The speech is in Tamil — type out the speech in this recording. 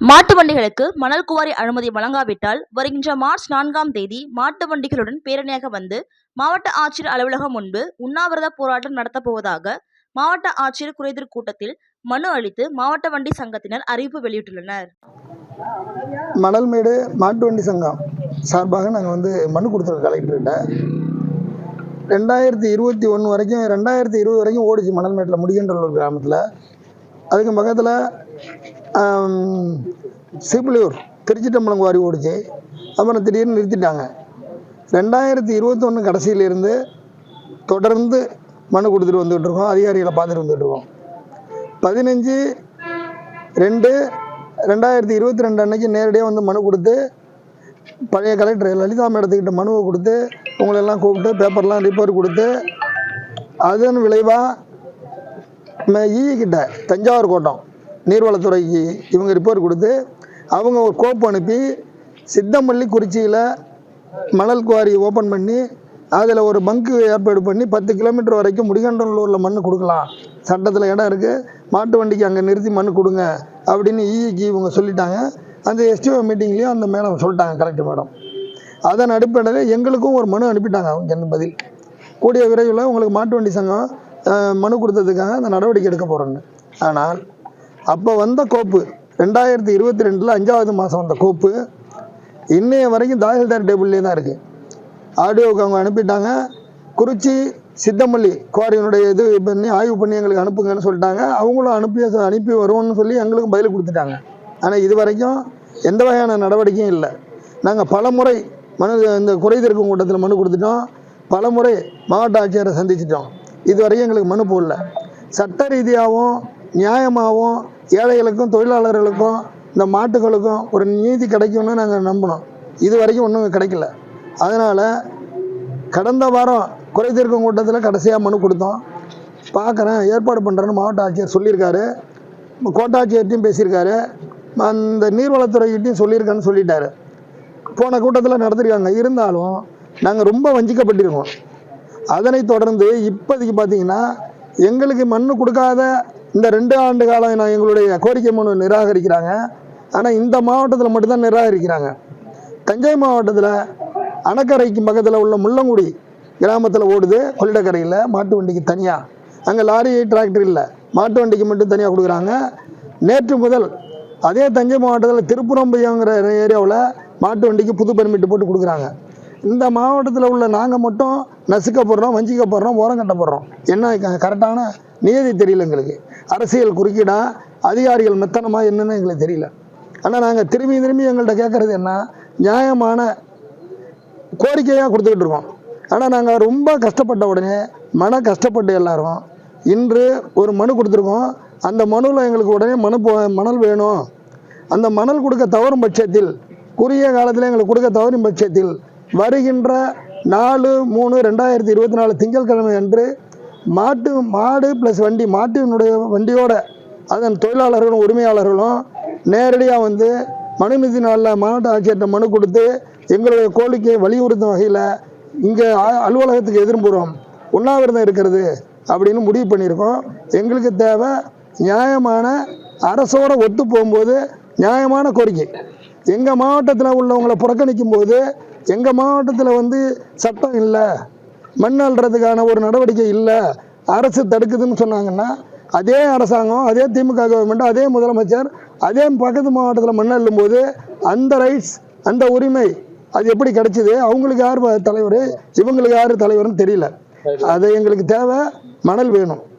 மாட்டு வண்டிகளுக்கு மணல் குவாரி அனுமதி வழங்காவிட்டால் வருகின்ற மார்ச் நான்காம் தேதி மாட்டு வண்டிகளுடன் பேரணியாக வந்து மாவட்ட ஆட்சியர் அலுவலகம் முன்பு உண்ணாவிரத போராட்டம் நடத்தப்போவதாக மாவட்ட ஆட்சியர் குறைதீர் கூட்டத்தில் மனு அளித்து மாவட்ட வண்டி சங்கத்தினர் அறிவிப்பு வெளியிட்டுள்ளனர். மணல்மேடு மாட்டு வண்டி சங்கம் சார்பாக நாங்கள் வந்து மனு கொடுத்துருக்கோம் கலெக்டர்கிட்ட ரெண்டாயிரத்தி இருபத்தி ஒன்று வரைக்கும் ரெண்டாயிரத்தி இருபது வரைக்கும் ஓடிச்சு மணல்மேட்டில் ஒரு கிராமத்தில். அதுக்கு பக்கத்தில் சிபிலியூர் திருச்சிட்டம்பலம் குவாரி ஓடிச்சு. அப்புறம் திடீர்னு நிறுத்திட்டாங்க. ரெண்டாயிரத்தி இருபத்தொன்று கடைசியிலேருந்து தொடர்ந்து மனு கொடுத்துட்டு வந்துகிட்டு இருக்கோம். அதிகாரிகளை பார்த்துட்டு வந்துட்டு இருக்கோம். பதினஞ்சு ரெண்டு ரெண்டாயிரத்தி இருபத்தி ரெண்டு அன்னைக்கு நேரடியாக வந்து மனு கொடுத்து பழைய கலெக்டர் லலிதா மேடத்துக்கிட்ட மனுவை கொடுத்து உங்களெல்லாம் கூப்பிட்டு பேப்பர்லாம் ரிப்போர்ட் கொடுத்து அதன் விளைவாக இ கிட்ட தஞ்சாவூர் கோட்டம் நீர்வளத்துறைக்கு இவங்க ரிப்போர்ட் கொடுத்து அவங்க ஒரு கோப்பு அனுப்பி சித்தமல்லி குறிச்சியில் மணல் குவாரி ஓப்பன் பண்ணி அதில் ஒரு பங்கு ஏற்பாடு பண்ணி பத்து கிலோமீட்டர் வரைக்கும் முடிகண்டலூரில் மண் கொடுக்கலாம். சட்டத்தில் இடம் இருக்குது மாட்டு வண்டிக்கு அங்கே நிறுத்தி மண் கொடுங்க அப்படின்னு இஇக்கு இவங்க சொல்லிட்டாங்க. அந்த எஸ்டிஓ மீட்டிங்லேயும் அந்த மேடம் சொல்லிட்டாங்க கலெக்டர் மேடம். அதன் அடிப்படையில் எங்களுக்கும் ஒரு மனு அனுப்பிட்டாங்க அவங்க என்ன பதில். கூடிய விரைவில் உங்களுக்கு மாட்டு வண்டி சங்கம் மனு கொடுத்ததுக்காக அந்த நடவடிக்கை எடுக்க போகிறோன்னு ஆனால் அப்போ வந்த கோப்பு ரெண்டாயிரத்தி இருபத்தி ரெண்டில் அஞ்சாவது மாதம் வந்த கோப்பு இன்னைய வரைக்கும் தாசில்தார் டேபிள்லேயே தான் இருக்குது ஆடியோவுக்கு அவங்க அனுப்பிட்டாங்க. குறிச்சி சித்தமல்லி குவாரியினுடைய இது பண்ணி ஆய்வு பண்ணி எங்களுக்கு அனுப்புங்கன்னு சொல்லிட்டாங்க. அவங்களும் அனுப்பி அனுப்பி வருவோம்னு சொல்லி எங்களுக்கும் பதில் கொடுத்துட்டாங்க. ஆனால் இது வரைக்கும் எந்த வகையான நடவடிக்கையும் இல்லை. நாங்கள் பல முறை மனு இந்த குறைதீர்க்கும் கூட்டத்தில் மனு கொடுத்துட்டோம். பல முறை மாவட்ட ஆட்சியரை சந்திச்சிட்டோம். இது வரைக்கும் எங்களுக்கு மனு போடல. சட்ட ரீதியாகவும் நியாயமாகவும் ஏழைகளுக்கும் தொழிலாளர்களுக்கும் இந்த மாட்டுகளுக்கும் ஒரு நீதி கிடைக்கும்னு நாங்கள் நம்பினோம். இது வரைக்கும் ஒன்றும் கிடைக்கல. அதனால் கடந்த வாரம் குறை தீர்க்கும் கூட்டத்தில் கடைசியாக மனு கொடுத்தோம். பார்க்குறேன் ஏற்பாடு பண்ணுறேன்னு மாவட்ட ஆட்சியர் சொல்லியிருக்காரு. கோட்டாட்சியர்கிட்டையும் பேசியிருக்காரு. அந்த நீர்வளத்துறைகிட்டையும் சொல்லியிருக்கான்னு சொல்லிட்டாரு. போன கூட்டத்தில் நடத்திருக்காங்க. இருந்தாலும் நாங்கள் ரொம்ப வஞ்சிக்கப்பட்டிருக்கோம். அதனை தொடர்ந்து இப்போதைக்கு பார்த்தீங்கன்னா எங்களுக்கு மண் கொடுக்காத இந்த ரெண்டு ஆண்டு காலம் நான் எங்களுடைய கோரிக்கை மனு நிராகரிக்கிறாங்க. ஆனால் இந்த மாவட்டத்தில் மட்டும்தான் நிராகரிக்கிறாங்க. தஞ்சை மாவட்டத்தில் அணக்கரைக்கு பக்கத்தில் உள்ள முள்ளங்குடி கிராமத்தில் ஓடுது கொள்ளிடக்கரையில் மாட்டு வண்டிக்கு தனியாக அங்கே லாரி டிராக்டர் இல்லை மாட்டு வண்டிக்கு மட்டும் தனியாக கொடுக்குறாங்க. நேற்று முதல் அதே தஞ்சை மாவட்டத்தில் திருப்புறம்பையங்கிற ஏரியாவில் மாட்டு வண்டிக்கு புது பெர்மிட் போட்டு கொடுக்குறாங்க. இந்த மாவட்டத்தில் உள்ள நாங்கள் மட்டும் நசுக்கப்படுறோம் வஞ்சிக்கப்படுறோம் ஓரம் கட்டப்படுறோம் என்ன கரெக்டான நியதி தெரியல எங்களுக்கு. அரசியல் குறுக்கிடா அதிகாரிகள் மெத்தனமா என்னன்னு எங்களுக்கு தெரியல. ஆனால் நாங்கள் திரும்பி திரும்பி எங்கள்கிட்ட கேட்குறது என்ன? நியாயமான கோரிக்கையாக கொடுத்துக்கிட்டு இருக்கோம். ஆனால் நாங்கள் ரொம்ப கஷ்டப்பட்ட உடனே மன கஷ்டப்பட்டு எல்லாரும் இன்று ஒரு மனு கொடுத்துருக்கோம். அந்த மனுவில் எங்களுக்கு உடனே மனு போ மணல் வேணும். அந்த மணல் கொடுக்க தவறும் பட்சத்தில் குறுகிய காலத்தில் எங்களுக்கு கொடுக்க தவறும் பட்சத்தில் வருகின்ற நாலு மூணு ரெண்டாயிரத்தி இருபத்தி நாலு திங்கட்கிழமை அன்று மாட்டு மாடு ப்ளஸ் வண்டி மாட்டினுடைய வண்டியோட அதன் தொழிலாளர்களும் உரிமையாளர்களும் நேரடியாக வந்து மனுமிதி நாளில் மாவட்ட ஆட்சியர்கிட்ட மனு கொடுத்து எங்களுடைய கோரிக்கையை வலியுறுத்தும் வகையில் இங்கே அலுவலகத்துக்கு எதிர்புறம் உண்ணாவிரதம் இருக்கிறது அப்படின்னு முடிவு பண்ணியிருக்கோம். எங்களுக்கு தேவை நியாயமான அரசோட ஒத்து போகும்போது நியாயமான கோரிக்கை. எங்கள் மாவட்டத்தில் உள்ளவங்களை புறக்கணிக்கும் போது எங்கள் மாவட்டத்தில் வந்து சட்டம் இல்லை மண் அள்ளுறதுக்கான ஒரு நடவடிக்கை இல்லை. அரசு தடுக்குதுன்னு சொன்னாங்கன்னா அதே அரசாங்கம் அதே திமுக கவர்மெண்ட் அதே முதலமைச்சர் அதே பக்கத்து மாவட்டத்தில் மண் அள்ளும் போது அந்த ரைட்ஸ் அந்த உரிமை அது எப்படி கிடைச்சிது? அவங்களுக்கு யார் தலைவர்? இவங்களுக்கு யார் தலைவர்னு தெரியல. அது எங்களுக்கு தேவை மணல் வேணும்.